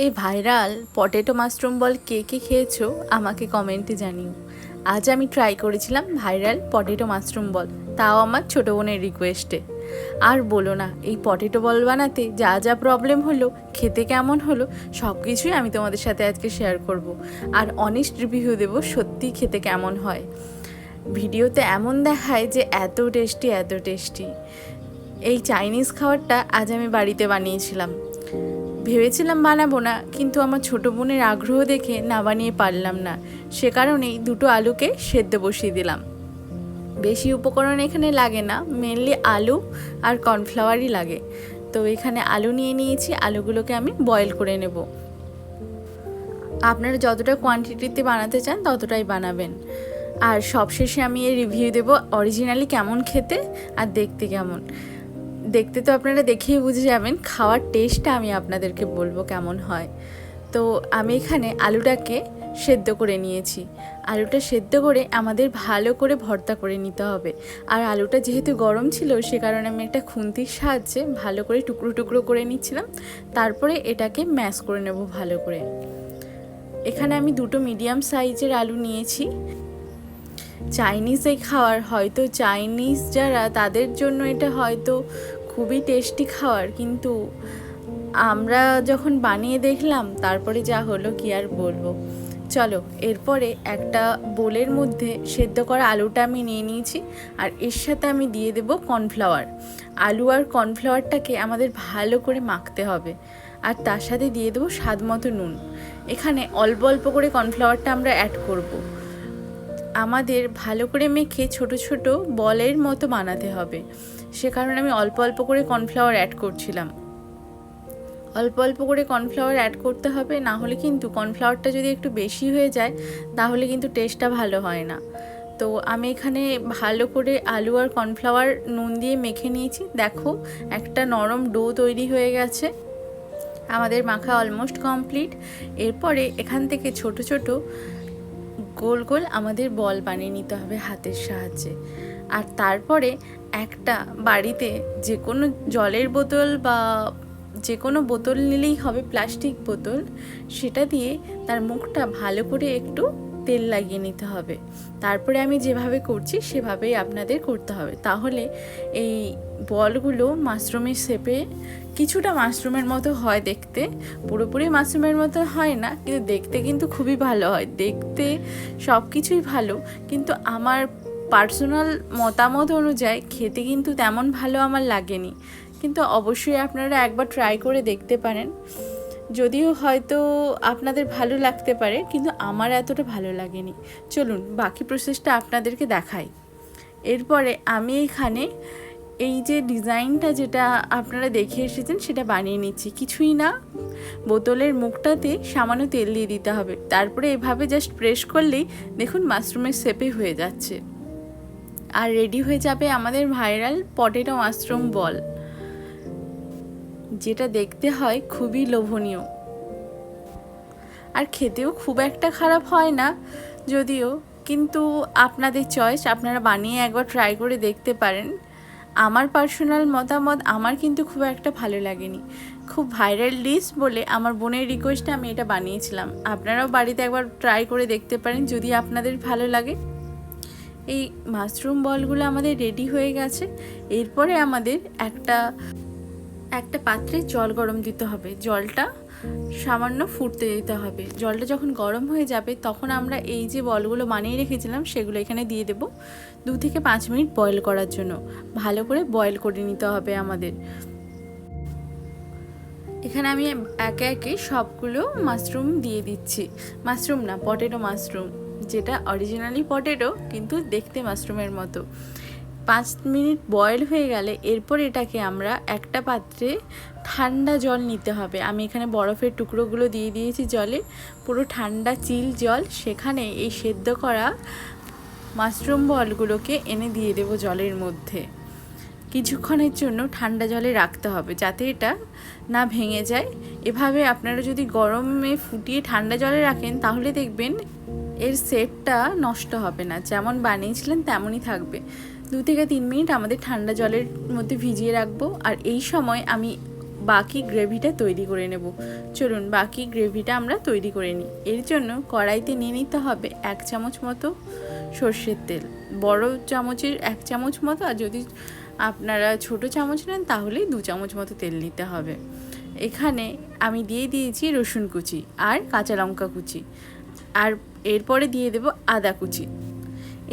এই viral potato mushroom ball কে কে খেয়েছো আমাকে কমেন্টে জানিও। আজ আমি ট্রাই করেছিলাম ভাইরাল পটেটো মাশরুম বল, তাও আমার ছোটো বোনের রিকোয়েস্টে আর বলো না, এই পটেটো বল বানাতে যা যা প্রবলেম হলো, খেতে কেমন হলো সব কিছুই আমি তোমাদের সাথে আজকে শেয়ার করব। আর অনেস্ট রিভিউ দেবো সত্যি খেতে কেমন হয়। ভিডিওতে এমন দেখায় যে এত টেস্টি এত টেস্টি এই চাইনিজ খাবারটা আজ আমি বাড়িতে বানিয়েছিলাম। ভেবেছিলাম বানাবো না, কিন্তু আমার ছোটো বোনের আগ্রহ দেখে না বানিয়ে পারলাম না। সে কারণেই দুটো আলুকে সেদ্ধ বসিয়ে দিলাম। বেশি উপকরণ এখানে লাগে না মেনলি আলু আর কর্নফ্লাওয়ারই লাগে। তো এখানে আলু নিয়ে নিয়েছি, আলুগুলোকে আমি বয়েল করে নেব। আপনারা যতটা কোয়ান্টিটিতে বানাতে চান, ততটাই বানাবেন। আর সবশেষে আমি এই রিভিউ দেব অরিজিনালি কেমন খেতে আর দেখতে কেমন। দেখতে তো আপনারা দেখেই বুঝে যাবেন, খাওয়ার টেস্টটা আমি আপনাদেরকে বলব কেমন হয়। তো আমি এখানে আলুটাকে সেদ্ধ করে নিয়েছি। আলুটা সেদ্ধ করে আমাদের ভালো করে ভর্তা করে নিতে হবে। আর আলুটা যেহেতু গরম ছিল, সে কারণে আমি একটা খুন্তির সাহায্যে ভালো করে টুকরো টুকরো করে নিচ্ছিলাম। তারপরে এটাকে ম্যাশ করে নেব ভালো করে। এখানে আমি দুটো মিডিয়াম সাইজের আলু নিয়েছি। চাইনিজ খাওয়ার, হয়তো চাইনিজ যারা, তাদের জন্য এটা হয়তো খুবই টেস্টি খাওয়ার। কিন্তু আমরা যখন বানিয়ে দেখলাম, তারপরে যা হলো কি আর বলব। চলো, এরপরে একটা বোলের মধ্যে সেদ্ধ করা আলুটা আমি নিয়ে নিয়েছি, আর এর সাথে আমি দিয়ে দেব কর্নফ্লাওয়ার। আলু আর কর্নফ্লাওয়ারটাকে আমাদের ভালো করে মাখতে হবে, আর তার সাথে দিয়ে দেবো স্বাদ মতো নুন। এখানে অল্প অল্প করে কর্নফ্লাওয়ারটা আমরা অ্যাড করব। আমাদের ভালো করে মেখে ছোট ছোট বলের মতো বানাতে হবে। সে কারণে আমি অল্প অল্প করে কর্নফ্লাওয়ার অ্যাড করছিলাম। অল্প অল্প করে কর্নফ্লাওয়ার অ্যাড করতে হবে, না হলে কিন্তু কর্নফ্লাওয়ারটা যদি একটু বেশি হয়ে যায়, তাহলে কিন্তু টেস্টটা ভালো হয় না। তো আমি এখানে ভালো করে আলু আর কর্নফ্লাওয়ার নুন দিয়ে মেখে নিয়েছি। দেখো, একটা নরম ডো তৈরি হয়ে গেছে। আমাদের মাখা অলমোস্ট কমপ্লিট এরপরে এখান থেকে ছোট ছোট গোল গোল আমাদের বল বানিয়ে নিতে হবে হাতের সাহায্যে। আর তারপরে একটা বাড়িতে যে কোনো জলের বোতল বা যে কোনো বোতল নিলেই হবে প্লাস্টিক বোতল, সেটা দিয়ে তার মুখটা ভালো করে একটু তেল লাগিয়ে নিতে হবে। তারপরে আমি যেভাবে করছি, সেভাবেই আপনাদের করতে হবে। তাহলে এই বলগুলো মাশরুমের শেপে কিছুটা মাশরুমের মতো হয় দেখতে। পুরোপুরি মাশরুমের মতো হয় না, কিন্তু দেখতে কিন্তু খুবই ভালো হয়। দেখতে সব কিছুই ভালো, কিন্তু আমার পার্সোনাল মতামত অনুযায়ী খেতে কিন্তু তেমন ভালো আমার লাগেনি। কিন্তু অবশ্যই আপনারা একবার ট্রাই করে দেখতে পারেন। যদিও হয়তো আপনাদের ভালো লাগতে পারে, কিন্তু আমার এতটা ভালো লাগেনি। চলুন, বাকি প্রসেসটা আপনাদেরকে দেখাই। এরপরে আমি এখানে এই যে ডিজাইনটা যেটা আপনারা দেখে এসেছেন, সেটা বানিয়ে নিচ্ছি। কিছুই না, বোতলের মুখটাতে সামান্য তেল দিয়ে দিতে হবে। তারপরে এভাবে জাস্ট প্রেস করলেই দেখুন মাশরুমের শেপে হয়ে যাচ্ছে। আর রেডি হয়ে যাবে আমাদের ভাইরাল পটেটো মাশরুম বল যেটা দেখতে হয় খুবই লোভনীয়। আর খেতেও খুব একটা খারাপ হয় না, যদিও। কিন্তু আপনাদের চয়েস আপনারা বানিয়ে একবার ট্রাই করে দেখতে পারেন। আমার পার্সোনাল মতামত, আমার কিন্তু খুব একটা ভালো লাগেনি। খুব ভাইরাল ডিশ বলে আমার বোনের রিকোয়েস্টে আমি এটা বানিয়েছিলাম। আপনারাও বাড়িতে একবার ট্রাই করে দেখতে পারেন যদি আপনাদের ভালো লাগে। এই মাশরুম বলগুলো আমাদের রেডি হয়ে গেছে। এরপরে আমাদের একটা একটা পাত্রে জল গরম দিতে হবে। জলটা সামান্য ফুটতে দিতে হবে। জলটা যখন গরম হয়ে যাবে, তখন আমরা এই যে বলগুলো বানিয়ে রেখেছিলাম, সেগুলো এখানে দিয়ে দেব দু থেকে পাঁচ মিনিট বয়েল করার জন্য। ভালো করে বয়েল করে নিতে হবে আমাদের। এখানে আমি একে একে সবগুলো মাশরুম দিয়ে দিচ্ছি। মাশরুম না পটেটো মাশরুম যেটা অরিজিনালি পটেটো কিন্তু দেখতে মাশরুমের মতো। পাঁচ মিনিট বয়েল হয়ে গেলে এরপর এটাকে আমরা একটা পাত্রে ঠান্ডা জল নিতে হবে। আমি এখানে বরফের টুকরোগুলো দিয়ে দিয়েছি জলে, পুরো ঠান্ডা চিল জল। সেখানে এই সেদ্ধ করা মাশরুম বলগুলোকে এনে দিয়ে দেবো জলের মধ্যে। কিছুক্ষণের জন্য ঠান্ডা জলে রাখতে হবে যাতে এটা না ভেঙে যায়। এভাবে আপনারা যদি গরমে ফুটিয়ে ঠান্ডা জলে রাখেন, তাহলে দেখবেন এর সেটটা নষ্ট হবে না। যেমন বানিয়েছিলেন, তেমনই থাকবে। দু থেকে তিন মিনিট আমাদের ঠান্ডা জলের মধ্যে ভিজিয়ে রাখব আর এই সময় আমি বাকি গ্রেভিটা তৈরি করে নেব। চলুন, বাকি গ্রেভিটা আমরা তৈরি করে নিই। এর জন্য কড়াইতে নিয়ে নিতে হবে এক চামচ মতো সর্ষের তেল। বড় চামচের এক চামচ মতো আর যদি আপনারা ছোট চামচ নেন তাহলেই দু চামচ মতো তেল নিতে হবে। এখানে আমি দিয়ে দিয়েছি রসুন কুচি আর কাঁচা লঙ্কা কুচি। আর এরপরে দিয়ে দেব আদা কুচি।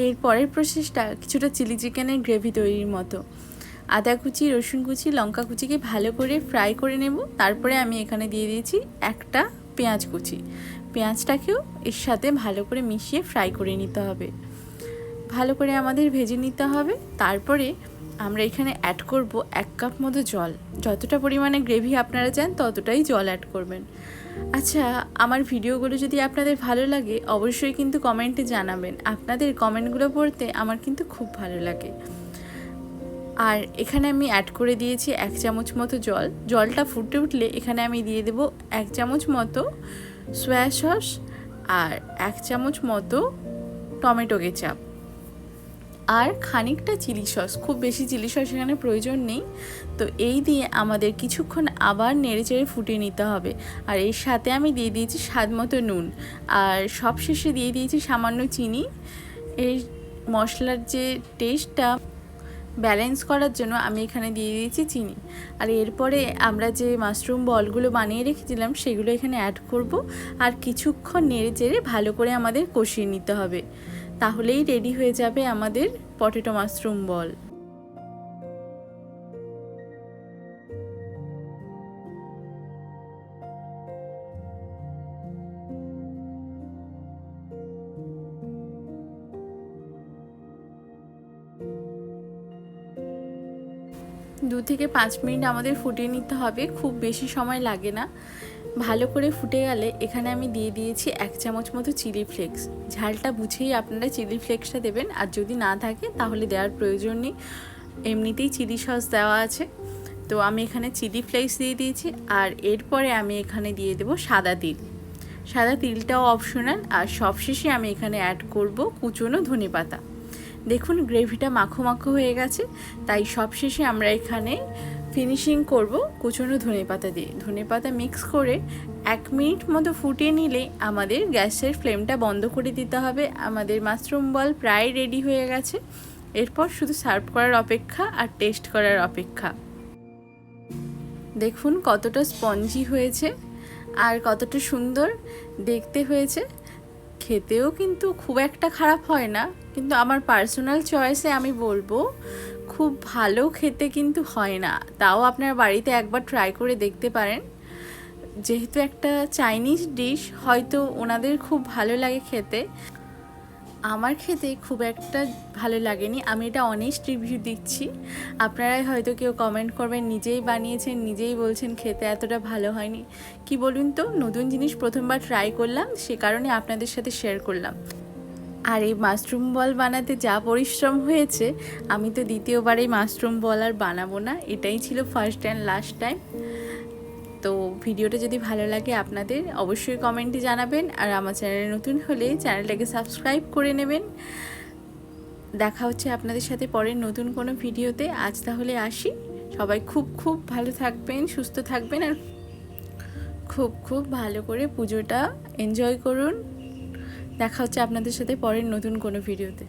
এর পরের প্রসেসটা কিছুটা চিলি চিকেনের গ্রেভি তৈরির মতো। আদা কুচি, রসুন কুচি, লঙ্কা কুচিকে ভালো করে ফ্রাই করে নেব। তারপরে আমি এখানে দিয়ে দিয়েছি একটা পেঁয়াজ কুচি। পেঁয়াজটাকেও এর সাথে ভালো করে মিশিয়ে ফ্রাই করে নিতে হবে। ভালো করে আমাদের ভেজে নিতে হবে। তারপরে আমরা এখানে অ্যাড করব এক কাপ মতো জল। যতটা পরিমাণে গ্রেভি আপনারা চান, ততটাই জল অ্যাড করবেন। আচ্ছা আমার ভিডিওগুলো যদি আপনাদের ভালো লাগে, অবশ্যই কিন্তু কমেন্টে জানাবেন। আপনাদের কমেন্টগুলো পড়তে আমার কিন্তু খুব ভালো লাগে। আর এখানে আমি অ্যাড করে দিয়েছি এক চামচ মতো জল। জলটা ফুটে উঠলে এখানে আমি দিয়ে দেব এক চামচ মতো সোয়া সস আর এক চামচ মতো টমেটো কেচাপ আর খানিকটা চিলি সস, খুব বেশি চিলি সস এখানে প্রয়োজন নেই। তো এই দিয়ে আমাদের কিছুক্ষণ আবার নেড়েচেড়ে ফুটিয়ে নিতে হবে। আর এর সাথে আমি দিয়ে দিয়েছি স্বাদ মতো নুন। আর সব শেষে দিয়ে দিয়েছি সামান্য চিনি। এই মশলার যে টেস্টটা ব্যালেন্স করার জন্য আমি এখানে দিয়ে দিয়েছি চিনি। আর এরপরে আমরা যে মাশরুম বলগুলো বানিয়ে রেখেছিলাম সেগুলো এখানে অ্যাড করব। আর কিছুক্ষণ নেড়ে চেড়ে ভালো করে আমাদের কষিয়ে নিতে হবে। তাহলেই রেডি হয়ে যাবে আমাদের পটেটো মাশরুম বল। দু থেকে পাঁচ মিনিট আমাদের ফুটিয়ে নিতে হবে, খুব বেশি সময় লাগে না। ভালো করে ফুটে গেলে এখানে আমি দিয়ে দিয়েছি এক চামচ মতো চিলি ফ্লেক্স। ঝালটা বুঝেই আপনারা চিলি ফ্লেক্সটা দেবেন, আর যদি না থাকে তাহলে দেওয়ার প্রয়োজন নেই। এমনিতেই চিলি সস দেওয়া আছে। তো আমি এখানে চিলি ফ্লেক্স দিয়ে দিয়েছি, আর এরপরে আমি এখানে দিয়ে দেবো সাদা তিল। সাদা তিলটাও অপশনাল, আর সবশেষে আমি এখানে অ্যাড করব কুচনো ধনে পাতা দেখুন গ্রেভিটা মাখো মাখো হয়ে গেছে, তাই সবশেষে আমরা এখানে ফিনিশিং করব কুচনো ধনে পাতা দিয়ে। ধনে পাতা মিক্স করে এক মিনিট মতো ফুটিয়ে নিলে আমাদের গ্যাসের ফ্লেমটা বন্ধ করে দিতে হবে। আমাদের মাশরুম বল প্রায় রেডি হয়ে গেছে। এরপর শুধু সার্ভ করার অপেক্ষা আর টেস্ট করার অপেক্ষা। দেখুন কতটা স্পঞ্জি হয়েছে আর কতটা সুন্দর দেখতে হয়েছে। খেতেও কিন্তু খুব একটা খারাপ হয় না, কিন্তু আমার পার্সোনাল চয়েসে আমি বলব খুব ভালো খেতে কিন্তু হয় না। তাও আপনার বাড়িতে একবার ট্রাই করে দেখতে পারেন। যেহেতু একটা চাইনিজ ডিশ হয়তো ওনাদের খুব ভালো লাগে খেতে। আমার খেতে খুব একটা ভালো লাগেনি। আমি এটা অনেস্ট রিভিউ দিচ্ছি। আপনারাই হয়তো কেউ কমেন্ট করবেন, নিজেই বানিয়েছেন, নিজেই বলছেন খেতে এতটা ভালো হয়নি। কি বলুন তো, নতুন জিনিস প্রথমবার ট্রাই করলাম, সে কারণে আপনাদের সাথে শেয়ার করলাম। আর এই মাশরুম বল বানাতে যা পরিশ্রম হয়েছে, আমি তো দ্বিতীয়বার এই মাশরুম বল আর বানাবো না। এটাই ছিল ফার্স্ট অ্যান্ড লাস্ট টাইম তো ভিডিওটা যদি ভালো লাগে আপনাদের, অবশ্যই কমেন্টে জানাবেন। আর আমার চ্যানেলে নতুন হলে চ্যানেলটাকে সাবস্ক্রাইব করে নেবেন। দেখা হচ্ছে আপনাদের সাথে পরের নতুন কোনো ভিডিওতে। আজ তাহলে আসি। সবাই খুব খুব ভালো থাকবেন, সুস্থ থাকবেন, আর খুব খুব ভালো করে পুজোটা এনজয় করুন। দেখা হচ্ছে আপনাদের সাথে পরের নতুন কোনো ভিডিওতে।